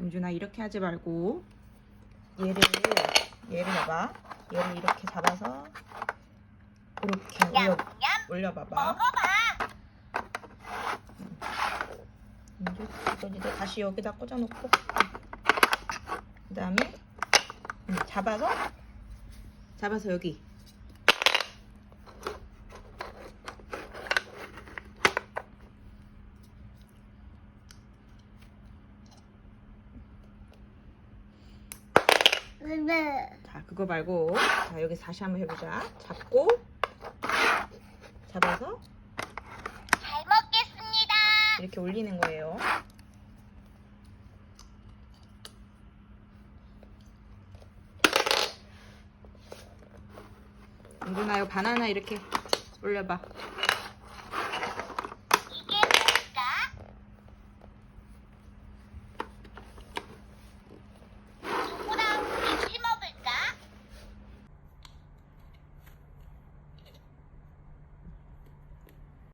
은준아 이렇게 하지 말고 얘를 얘를 봐봐. 얘를 이렇게 잡아서 이렇게 올려 올려봐봐. 이건 이제 다시 여기다 꽂아놓고 그 다음에 음, 잡아서 잡아서 여기 자 그거 말고 자 여기 다시 한번 해보자. 잡고 잡아서 잘 먹겠습니다. 이렇게 올리는 거예요. 은준아 이거 바나나 이렇게 올려봐